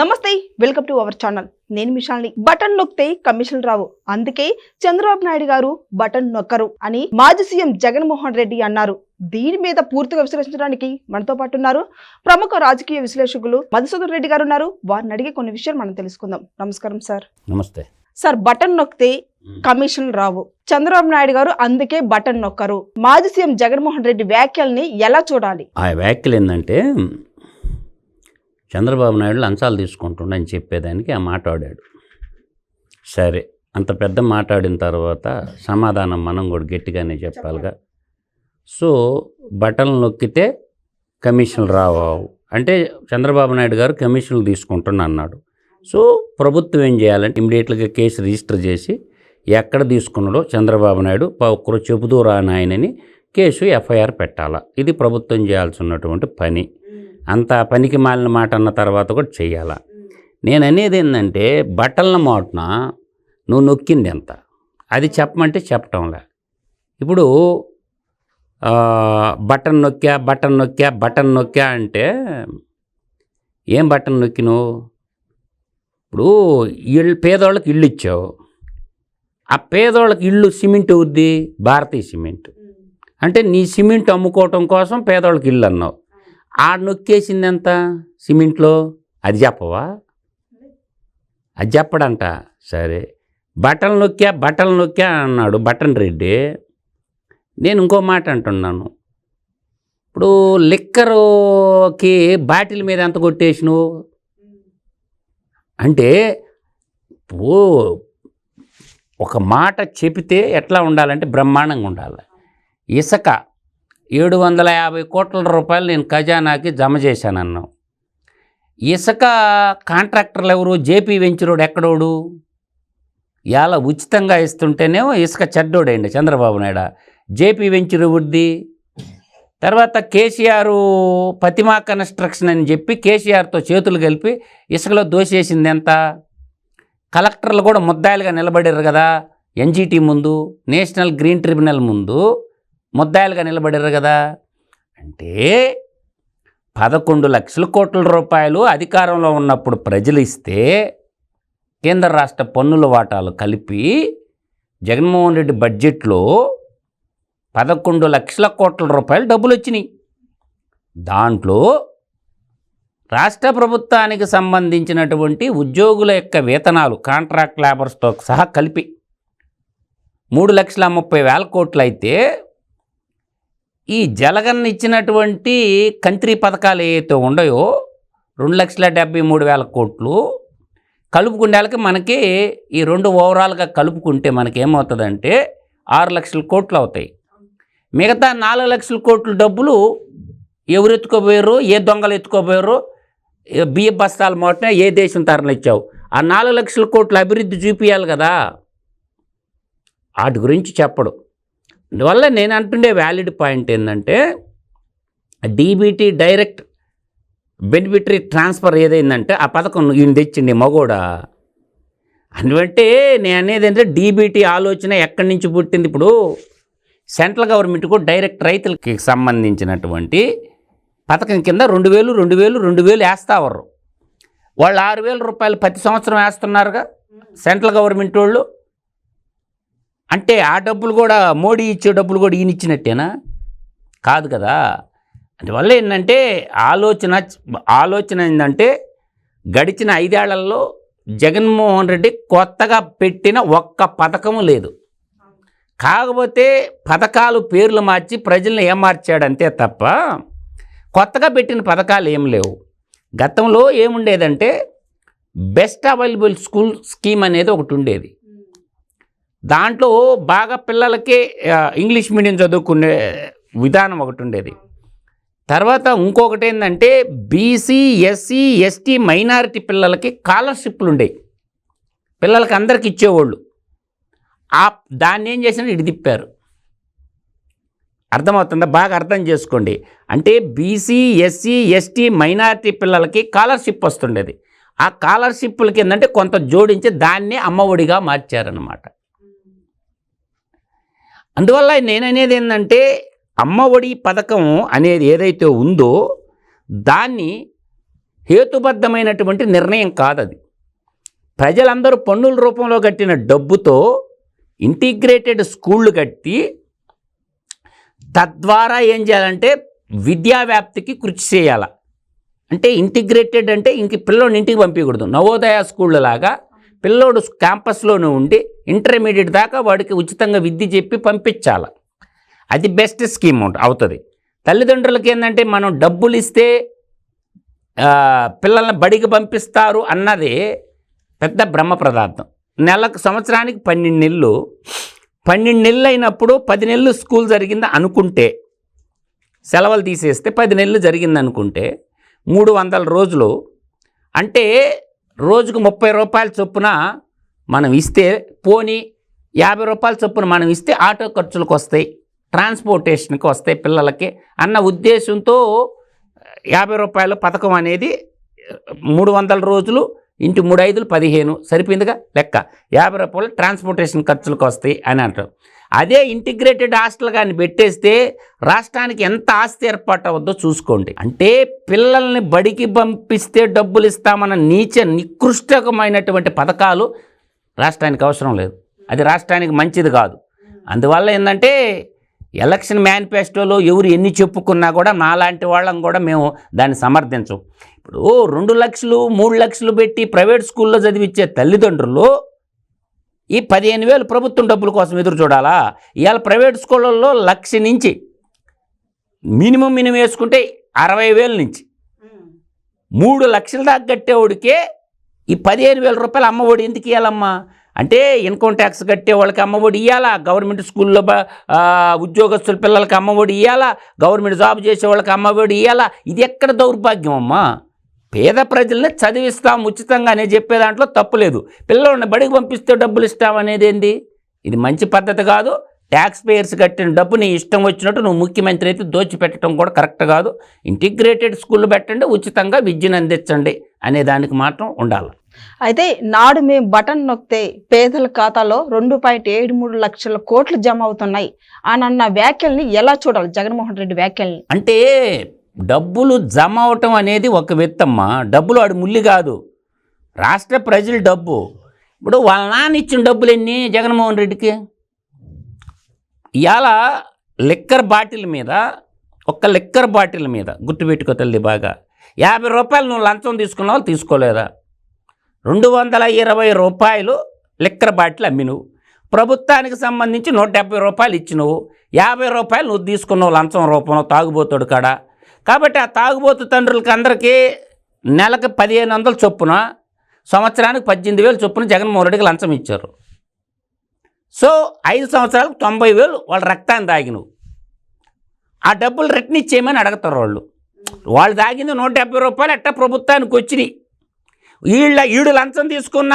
నమస్తే welcome to our channel. నేను మిషాల్ని. Button నొక్కితే కమిషన్ రావు. అందుకే చంద్రబాబు నాయుడు గారు బటన్ నొక్కరు అని మాజీ సీఎం జగన్మోహన్ రెడ్డి అన్నారు. దీని మీద పూర్తిగా విశ్లేషించడానికి మనతో పాటు ఉన్నారు ప్రముఖ రాజకీయ విశ్లేషకులు మధుసూదన్ రెడ్డి గారు ఉన్నారు. వారిని అడిగే కొన్ని విషయాలు మనం తెలుసుకుందాం. నమస్కారం సార్. నమస్తే. సార్ బటన్ నొక్కితే కమిషన్ రావు. చంద్రబాబు నాయుడు గారు అందుకే బటన్ నొక్కరు. మాజీ సీఎం జగన్మోహన్ రెడ్డి వ్యాఖ్యల్ని ఎలా చూడాలి? ఆ వ్యాఖ్యలు ఏంటంటే చంద్రబాబు నాయుడు లంచాలు తీసుకుంటుండని చెప్పేదానికి ఆ మాట్లాడాడు సరే అంత పెద్ద మాట్లాడిన తర్వాత సమాధానం మనం కూడా గట్టిగానే చెప్పాలిగా. సో బటన్ నొక్కితే కమిషన్లు రావు అంటే చంద్రబాబు నాయుడు గారు కమిషన్లు తీసుకుంటున్నా అన్నాడు. సో ప్రభుత్వం ఏం చేయాలంటే ఇమీడియట్గా కేసు రిజిస్టర్ చేసి ఎక్కడ తీసుకున్నాడో చంద్రబాబు నాయుడు ప- ఒక్కరు చెబుతూ కేసు ఎఫ్ఐఆర్ పెట్టాలా. ఇది ప్రభుత్వం చేయాల్సి ఉన్నటువంటి పని. అంత పనికి మాలిన మాట అన్న తర్వాత కూడా చెయ్యాలా. నేను అనేది ఏంటంటే బట్టల మోటన నువ్వు నొక్కింది ఎంత? అది చెప్పమంటే చెప్పటంలే. ఇప్పుడు బటన్ నొక్కా బటన్ నొక్కా బటన్ నొక్కా అంటే ఏం బటన్ నొక్కి నువ్వు ఇప్పుడు ఇళ్ళు పేదోళ్ళకి ఇల్లు ఇచ్చావు. ఆ పేదోళ్ళకి ఇల్లు సిమెంట్ అవుద్ది భారతీయ సిమెంట్. అంటే నీ సిమెంట్ అమ్ముకోవటం కోసం పేదోళ్ళకి ఇల్లు అన్నావు. ఆడ నొక్కేసింది ఎంత సిమెంట్లో? అది చెప్పవా? అది చెప్పడంట. సరే. బట్టలు నొక్కా బట్టలు నొక్కా అన్నాడు బటన్ రెడ్డి. నేను ఇంకో మాట అంటున్నాను. ఇప్పుడు లిక్కరుకి బాటిల్ మీద ఎంత కొట్టేసినావు? అంటే ఇప్పుడు ఒక మాట చెబితే ఎట్లా ఉండాలంటే బ్రహ్మాండంగా ఉండాలి. ఇసుక ఏడు వందల యాభై కోట్ల రూపాయలు నేను ఖజానాకి జమ చేశానన్నావు. ఇసుక కాంట్రాక్టర్లు ఎవరు జేపీ వెంచరోడు ఎక్కడోడు? ఇలా ఉచితంగా ఇస్తుంటేనేమో ఇసుక చెడ్డోడండి చంద్రబాబు నాయుడు. జేపీ వెంచరు వృద్ధి. తర్వాత కేసీఆర్ పతిమా కన్స్ట్రక్షన్ అని చెప్పి కేసీఆర్తో చేతులు కలిపి ఇసుకలో దోసేసింది ఎంత? కలెక్టర్లు కూడా ముద్దాయిలుగా నిలబడారు కదా ఎన్జీటీ ముందు నేషనల్ గ్రీన్ ట్రిబ్యునల్ ముందు. ముద్దాయిలుగా నిలబడారు కదా. అంటే పదకొండు లక్షల కోట్ల రూపాయలు అధికారంలో ఉన్నప్పుడు ప్రజలు ఇస్తే కేంద్ర రాష్ట్ర పన్నుల వాటాలు కలిపి జగన్మోహన్ రెడ్డి బడ్జెట్లో పదకొండు లక్షల కోట్ల రూపాయలు డబ్బులు వచ్చినాయి దాంట్లో రాష్ట్ర ప్రభుత్వానికి సంబంధించినటువంటి ఉద్యోగుల యొక్క వేతనాలు కాంట్రాక్ట్ లేబర్స్తో సహా కలిపి మూడు లక్షల ముప్పై వేల కోట్లు అయితే ఈ జలగన్ ఇచ్చినటువంటి కంత్రి పథకాలు ఏవైతే ఉన్నాయో రెండు లక్షల డెబ్బై మూడు వేల కోట్లు కలుపుకుండేళ్ళకి మనకి ఈ రెండు ఓవరాల్గా కలుపుకుంటే మనకి ఏమవుతుందంటే ఆరు లక్షల కోట్లు అవుతాయి. మిగతా నాలుగు లక్షల కోట్ల డబ్బులు ఎవరు ఎత్తుకోపోయారు ఏ దొంగలు ఎత్తుకోపోయారు బియ్య బస్తాలు మోటనే ఏ దేశం తరలిచ్చావు ఆ నాలుగు లక్షల కోట్ల అభివృద్ధి చూపించాలి కదా. వాటి గురించి చెప్పడు. అందువల్ల నేను అంటుండే వ్యాలిడ్ పాయింట్ ఏంటంటే డీబీటీ డైరెక్ట్ బెనిఫిటరీ ట్రాన్స్ఫర్ ఏదైందంటే ఆ పథకం ఈయన తెచ్చిండి మగోడా. అందువంటే నేను అనేది ఏంటంటే డీబీటీ ఆలోచన ఎక్కడి నుంచి పుట్టింది ఇప్పుడు? సెంట్రల్ గవర్నమెంట్కు డైరెక్ట్ రైతులకి సంబంధించినటువంటి పథకం కింద రెండు వేలు రెండు వేలు రెండు వేలు వేస్తావరు వాళ్ళు ఆరు వేల రూపాయలు ప్రతి సంవత్సరం వేస్తున్నారుగా సెంట్రల్ గవర్నమెంట్ వాళ్ళు. అంటే ఆ డబ్బులు కూడా మోడీ ఇచ్చే డబ్బులు కూడా ఈయన ఇచ్చినట్టేనా? కాదు కదా. అందువల్ల ఏంటంటే ఆలోచన ఆలోచన ఏంటంటే గడిచిన ఐదేళ్ళలో జగన్మోహన్ రెడ్డి కొత్తగా పెట్టిన ఒక్క పథకము లేదు. కాకపోతే పథకాలు పేర్లు మార్చి ప్రజల్ని ఏమార్చాడంతే తప్ప కొత్తగా పెట్టిన పథకాలు ఏం లేవు. గతంలో ఏముండేదంటే బెస్ట్ అవైలబుల్ స్కూల్ స్కీమ్ అనేది ఒకటి ఉండేది. దాంట్లో బాగా పిల్లలకే ఇంగ్లీష్ మీడియం చదువుకునే విధానం ఒకటి ఉండేది. తర్వాత ఇంకొకటి ఏంటంటే బీసీ ఎస్సీ ఎస్టీ మైనారిటీ పిల్లలకి స్కాలర్షిప్లు ఉండేవి. పిల్లలకి అందరికి ఇచ్చేవాళ్ళు. ఆ దాన్ని ఏం చేసినా ఇటు తిప్పారు. అర్థమవుతుందా? బాగా అర్థం చేసుకోండి. అంటే బీసీ ఎస్సీ ఎస్టీ మైనారిటీ పిల్లలకి స్కాలర్షిప్ వస్తుండేది. ఆ స్కాలర్షిప్లకి ఏంటంటే కొంత జోడించి దాన్ని అమ్మఒడిగా మార్చారనమాట అందువల్ల నేననేది ఏంటంటే అమ్మఒడి పథకం అనేది ఏదైతే ఉందో దాన్ని హేతుబద్ధమైనటువంటి నిర్ణయం కాదు అది ప్రజలందరూ పన్నుల రూపంలో కట్టిన డబ్బుతో ఇంటిగ్రేటెడ్ స్కూళ్ళు కట్టి తద్వారా ఏం చేయాలంటే విద్యా వ్యాప్తికి కృషి చేయాల. అంటే ఇంటిగ్రేటెడ్ అంటే ఇంక పిల్లల్ని ఇంటికి పంపించకూడదు నవోదయ స్కూళ్ళ లాగా పిల్లోడు క్యాంపస్లోనే ఉండి ఇంటర్మీడియట్ దాకా వాడికి ఉచితంగా విద్య చెప్పి పంపించాలి. అది బెస్ట్ స్కీమ్ అవుతుంది. తల్లిదండ్రులకి ఏంటంటే మనం డబ్బులు ఇస్తే పిల్లల్ని బడికి పంపిస్తారు అన్నది పెద్ద బ్రహ్మ పదార్థం. నెలకు సంవత్సరానికి పన్నెండు నెలలు. పన్నెండు నెలలు అయినప్పుడు పది నెలలు స్కూల్ జరిగింది అనుకుంటే సెలవులు తీసేస్తే పది నెలలు జరిగింది అనుకుంటే మూడు వందల రోజులు. అంటే రోజుకు ముప్పై రూపాయల చొప్పున మనం ఇస్తే పోనీ యాభై రూపాయల చొప్పున మనం ఇస్తే ఆటో ఖర్చులకు వస్తాయి ట్రాన్స్పోర్టేషన్కి వస్తాయి పిల్లలకి అన్న ఉద్దేశంతో యాభై రూపాయల పథకం అనేది మూడు వందల రోజులు ఇంటి మూడు ఐదులు పదిహేను సరిపోయిందిగా లెక్క. యాభై రూపాయలు ట్రాన్స్పోర్టేషన్ ఖర్చులకు వస్తాయి అని అంటారు. అదే ఇంటిగ్రేటెడ్ హాస్టల్ కానీ పెట్టేస్తే రాష్ట్రానికి ఎంత ఆస్తి ఏర్పాటు అవుద్దో చూసుకోండి. అంటే పిల్లల్ని బడికి పంపిస్తే డబ్బులు ఇస్తామన్న నీచ నికృష్టకమైనటువంటి పథకాలు రాష్ట్రానికి అవసరం లేదు. అది రాష్ట్రానికి మంచిది కాదు. అందువల్ల ఏంటంటే ఎలక్షన్ మేనిఫెస్టోలో ఎవరు ఎన్ని చెప్పుకున్నా కూడా నాలాంటి వాళ్ళం కూడా మేము దాన్ని సమర్థించం. ఇప్పుడు రెండు లక్షలు మూడు లక్షలు పెట్టి ప్రైవేట్ స్కూల్లో చదివించే తల్లిదండ్రులు ఈ పదిహేను వేలు ప్రభుత్వం డబ్బుల కోసం ఎదురు చూడాలా? ఇవాళ ప్రైవేట్ స్కూళ్ళల్లో లక్ష నుంచి మినిమం మినిమం వేసుకుంటే అరవై వేల నుంచి. మూడు లక్షల దాకా కట్టేవాడికే ఈ పదిహేను వేల రూపాయలు అమ్మఒడి ఎందుకు ఇవ్వాలమ్మా అంటే ఇన్కమ్ ట్యాక్స్ కట్టే వాళ్ళకి అమ్మఒడి ఇవ్వాలా గవర్నమెంట్ స్కూల్లో ఉద్యోగస్తుల పిల్లలకి అమ్మఒడి ఇవ్వాలా గవర్నమెంట్ జాబ్ చేసే వాళ్ళకి అమ్మఒడి ఇవ్వాలా ఇది ఎక్కడ దౌర్భాగ్యం అమ్మా పేద ప్రజల్ని చదివిస్తాం ఉచితంగా అనే చెప్పే దాంట్లో తప్పు లేదు. పిల్లల్ని బడికి పంపిస్తే డబ్బులు ఇస్తాం అనేది ఏంది? ఇది మంచి పద్ధతి కాదు. ట్యాక్స్ పేయర్స్ కట్టిన డబ్బు నీ ఇష్టం వచ్చినట్టు నువ్వు ముఖ్యమంత్రి అయితే దోచిపెట్టడం కూడా కరెక్ట్ కాదు. ఇంటిగ్రేటెడ్ స్కూల్ పెట్టండి ఉచితంగా విద్యను అందించండి అనే దానికి మాత్రం ఉండాలి. అయితే నాడు మేము బటన్ నొక్కితే పేదల ఖాతాలో రెండు పాయింట్ ఏడు మూడు లక్షల కోట్లు జమ అవుతున్నాయి. అని అన్న వ్యాఖ్యల్ని ఎలా చూడాలి? జగన్మోహన్ రెడ్డి వ్యాఖ్యల్ని. అంటే డబ్బులు జమ అవటం అనేది ఒక విత్తమ్మ. డబ్బులు వాడు ముల్లి కాదు. రాష్ట్ర ప్రజల డబ్బు. ఇప్పుడు వాళ్ళ నాన్న ఇచ్చిన డబ్బులు ఎన్ని జగన్మోహన్ రెడ్డికి? ఇవాళ లిక్కర్ బాటిల్ మీద ఒక్క లిక్కర్ బాటిల్ మీద గుర్తుపెట్టుకో తల్లి బాగా యాభై రూపాయలు నువ్వు లంచం తీసుకున్నావు తీసుకోలేదా? రెండు వందల ఇరవై రూపాయలు లిక్కర్ బాటిల్ అమ్మినవు. ప్రభుత్వానికి సంబంధించి నూట డెబ్బై రూపాయలు ఇచ్చినవు. యాభై రూపాయలు నువ్వు తీసుకున్నావు లంచం రూపంలో తాగుబోతాడు కాడ? కాబట్టి ఆ తాగుబోతు తండ్రులకి అందరికీ నెలకు పదిహేను వందల చొప్పున సంవత్సరానికి పద్దెనిమిది వేలు చొప్పున జగన్మోహన్ రెడ్డికి లంచం ఇచ్చారు. సో ఐదు సంవత్సరాలకు తొంభై వేలు వాళ్ళ రక్తాన్ని తాగినవు. ఆ డబ్బులు రిటర్న్ ఇచ్చేయమని అడుగుతారు వాళ్ళు. వాళ్ళు తాగింది నూట డెబ్బై రూపాయలు ఎట్ట ప్రభుత్వానికి వచ్చినాయి. వీళ్ళ ఈడు లంచం తీసుకున్న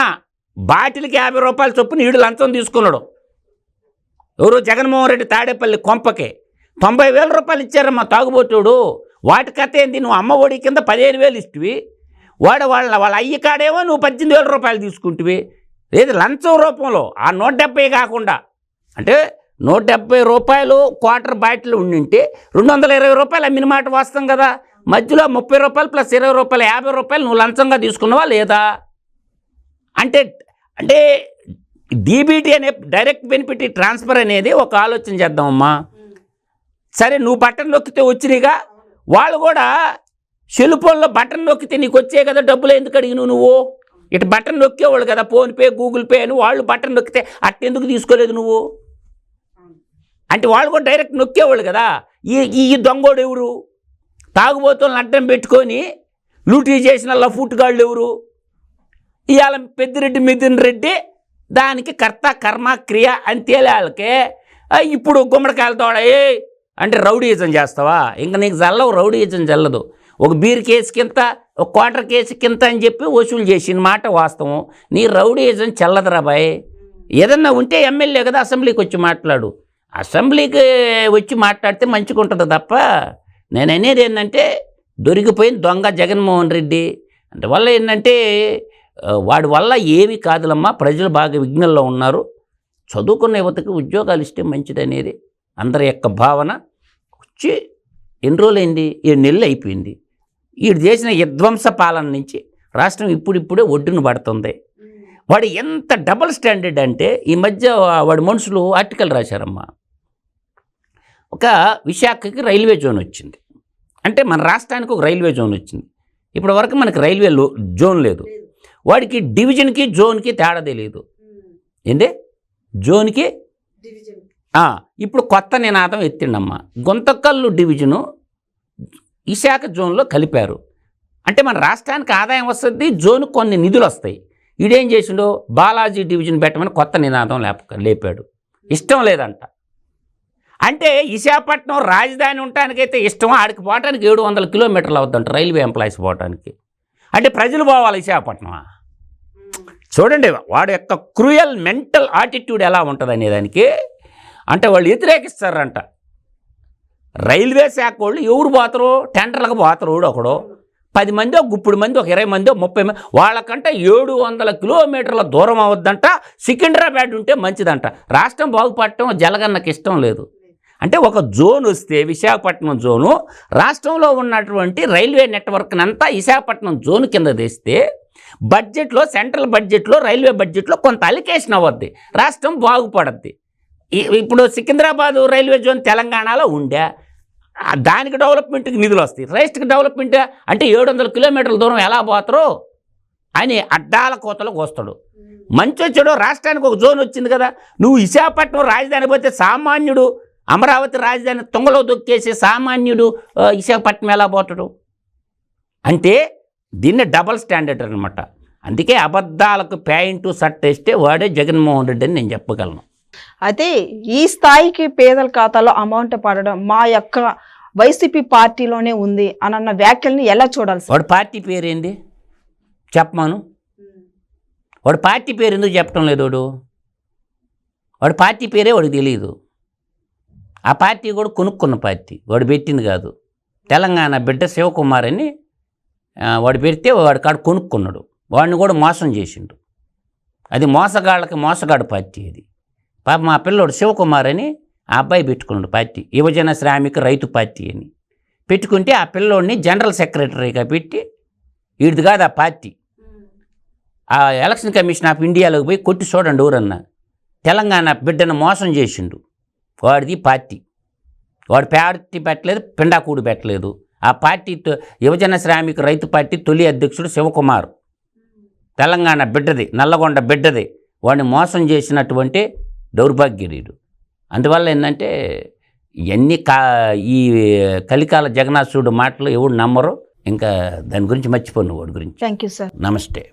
బాటిల్కి యాభై రూపాయలు చొప్పున ఈడు లంచం తీసుకున్నాడు. ఎవరు జగన్మోహన్ రెడ్డి తాడేపల్లి కొంపకి తొంభై వేల రూపాయలు ఇచ్చారమ్మా తాగుబోతుడు. వాటి కథ ఏంది? నువ్వు అమ్మ ఒడి కింద పదిహేను వేలు ఇస్తువి. వాడు వాళ్ళ వాళ్ళ అయ్యి కాడేమో నువ్వు పద్దెనిమిది వేల రూపాయలు తీసుకుంటువి. లేదు లంచం రూపంలో? ఆ నూట డెబ్బై కాకుండా. అంటే నూట డెబ్బై రూపాయలు క్వార్టర్ బాటిల్ ఉండింటే రెండు వందల ఇరవై రూపాయలు అమ్మిన మాట వాస్తాం కదా. మధ్యలో ముప్పై రూపాయలు ప్లస్ ఇరవై రూపాయలు యాభై రూపాయలు నువ్వు లంచంగా తీసుకున్నావా లేదా? అంటే అంటే డీబీటీ అనే డైరెక్ట్ బెనిఫిట్ ట్రాన్స్ఫర్ అనేది ఒక ఆలోచన చేద్దామమ్మా. సరే నువ్వు బట్టను నొక్కితే వచ్చినాయిగా వాళ్ళు కూడా సెల్ ఫోన్లో బటన్ నొక్కితే నీకు వచ్చే కదా డబ్బులు ఎందుకు అడిగినావు నువ్వు? ఇటు బటన్ నొక్కేవాళ్ళు కదా ఫోన్పే గూగుల్ పే అని వాళ్ళు బటన్ నొక్కితే అట్టెందుకు తీసుకోలేదు నువ్వు? అంటే వాళ్ళు కూడా డైరెక్ట్ నొక్కేవాళ్ళు కదా. ఈ ఈ దొంగోడు ఎవరు? తాగుబోతులను అడ్డం పెట్టుకొని లూటీ చేసిన లఫూట్ గాళ్ళు ఎవరు? ఇవాళ పెద్దిరెడ్డి మిథున్ రెడ్డి దానికి కర్త కర్మ క్రియ అని తేలాలకే ఇప్పుడు గుమ్మడికాయలతో ఏ అంటే రౌడీయిజం చేస్తావా? ఇంకా నీకు చల్లవు రౌడీయిజం చల్లదు ఒక బీర్ కేసు కింద ఒక క్వార్టర్ కేసు కింద అని చెప్పి వసూలు చేసిన మాట వాస్తవం. నీ రౌడీయిజం చల్లదురా బాయ్. ఏదన్నా ఉంటే ఎమ్మెల్యే కదా అసెంబ్లీకి వచ్చి మాట్లాడు. అసెంబ్లీకి వచ్చి మాట్లాడితే మంచిగా ఉంటుంది తప్ప నేను అనేది ఏంటంటే దొరికిపోయిన దొంగ జగన్మోహన్ రెడ్డి. అందువల్ల ఏంటంటే వాడి వల్ల ఏమీ కాదులమ్మా. ప్రజలు బాగా విఘ్నంలో ఉన్నారు. చదువుకున్న యువతకి ఉద్యోగాలు ఇస్తే మంచిది అనేది అందరి యొక్క భావన వచ్చి ఎన్ని రోజులైంది? ఏడు నెలలు అయిపోయింది. వీడు చేసిన విధ్వంస పాలన నుంచి రాష్ట్రం ఇప్పుడిప్పుడే ఒడ్డున పడుతుంది. వాడు ఎంత డబల్ స్టాండర్డ్ అంటే ఈ మధ్య వాడి మనుషులు ఆర్టికల్ రాశారమ్మా. ఒక విశాఖకి రైల్వే జోన్ వచ్చింది. అంటే మన రాష్ట్రానికి ఒక రైల్వే జోన్ వచ్చింది. ఇప్పటి వరకు మనకి రైల్వే జోన్ లేదు. వాడికి డివిజన్కి జోన్కి తేడా తెలియదు ఏంటి జోన్కి ఇప్పుడు కొత్త నినాదం ఎత్తిండమ్మా. గుంతకల్లు డివిజను విశాఖ జోన్లో కలిపారు. అంటే మన రాష్ట్రానికి ఆదాయం వస్తుంది జోన్ కొన్ని నిధులు వస్తాయి. ఈడేం చేసిండో బాలాజీ డివిజన్ పెట్టమని కొత్త నినాదం లేప లేపాడు. ఇష్టం లేదంట. అంటే విశాఖపట్నం రాజధాని ఉండటానికైతే ఇష్టం ఆడికి పోవటానికి ఏడు వందల కిలోమీటర్లు అవుతుందంట రైల్వే ఎంప్లాయీస్ పోవటానికి. అంటే ప్రజలు పోవాలి విశాఖపట్నమా? చూడండి వాడి యొక్క క్రూయల్ మెంటల్ ఆటిట్యూడ్ ఎలా ఉంటుంది అనే దానికి అంటే వాళ్ళు వ్యతిరేకిస్తారంట. రైల్వే శాఖ వాళ్ళు ఎవరు పోతారు? టెండర్లకు పోతారు ఒకడు. పది మంది ఒక గుప్పుడు మంది ఒక ఇరవై మంది ఒక ముప్పై మంది. వాళ్ళకంటే ఏడు వందల కిలోమీటర్ల దూరం అవద్దంట సికింద్రాబాద్ ఉంటే మంచిదంట. రాష్ట్రం బాగుపడటం జలగన్నకి ఇష్టం లేదు. అంటే ఒక జోన్ వస్తే విశాఖపట్నం జోను రాష్ట్రంలో ఉన్నటువంటి రైల్వే నెట్వర్క్ని అంతా విశాఖపట్నం జోన్ కింద తెస్తే బడ్జెట్లో సెంట్రల్ బడ్జెట్లో రైల్వే బడ్జెట్లో కొంత అలికేషన్ అవ్వద్ది. రాష్ట్రం బాగుపడద్ది. ఇప్పుడు సికింద్రాబాద్ రైల్వే జోన్ తెలంగాణలో ఉండే దానికి డెవలప్మెంట్కి నిధులు వస్తాయి. రైస్ట్కి డెవలప్మెంట్ అంటే ఏడు వందల కిలోమీటర్ల దూరం ఎలా పోతారు అని అడ్డాల కోతలకు వస్తాడు. మంచి వచ్చాడు రాష్ట్రానికి ఒక జోన్ వచ్చింది కదా నువ్వు విశాఖపట్నం రాజధాని పోతే సామాన్యుడు అమరావతి రాజధాని తుంగలో దొక్కేసి సామాన్యుడు విశాఖపట్నం ఎలా పోతాడు? అంటే దీన్ని డబల్ స్టాండర్డ్ అనమాట అందుకే అబద్ధాలకు ప్యాంటు షర్ట్ వేస్తే వాడే జగన్మోహన్ రెడ్డి అని నేను చెప్పగలను. అయితే ఈ స్థాయికి పేదల ఖాతాలో అమౌంట్ పడడం మా యొక్క వైసీపీ పార్టీలోనే ఉంది అనన్న అన్న వ్యాఖ్యల్ని ఎలా చూడాలి వాడు పార్టీ పేరేంది? చెప్పమాను. వాడు పార్టీ పేరు ఎందుకు చెప్పడం లేదు వాడు? వాడు పార్టీ పేరే వాడికి తెలియదు ఆ పార్టీ కూడా కొనుక్కున్న పార్టీ. వాడు పెట్టింది కాదు. తెలంగాణ బిడ్డ శివకుమార్ అని వాడు పెడితే వాడు కాడు కొనుక్కున్నాడు. వాడిని కూడా మోసం చేసిండు. అది మోసగాళ్ళకి మోసగాడు పార్టీ అది. పాప మా పిల్లోడు శివకుమార్ అని ఆ అబ్బాయి పెట్టుకున్నాడు పార్టీ. యువజన శ్రామిక రైతు పార్టీ అని. పెట్టుకుంటే ఆ పిల్లోడిని జనరల్ సెక్రటరీగా పెట్టి వీడిది కాదు ఆ పార్టీ. ఆ ఎలక్షన్ కమిషన్ ఆఫ్ ఇండియాలోకి పోయి కొట్టి చూడండి ఊరన్నా. తెలంగాణ బిడ్డను మోసం చేసిండు. వాడిది పార్టీ. వాడు పార్టీ పెట్టలేదు పిండాకూడు పెట్టలేదు. ఆ పార్టీతో యువజన శ్రామిక రైతు పార్టీ తొలి అధ్యక్షుడు శివకుమార్. తెలంగాణ బిడ్డది నల్లగొండ బిడ్డది. వాడిని మోసం చేసినటువంటి దౌర్భాగ్యుడు అందువల్ల ఏంటంటే ఇవన్నీ కా ఈ కలికాల జగన్నాథుడు మాటలు ఎవడు నమ్మరు ఇంకా దాని గురించి మర్చిపోను వాడి గురించి. థ్యాంక్ యూ సార్ నమస్తే.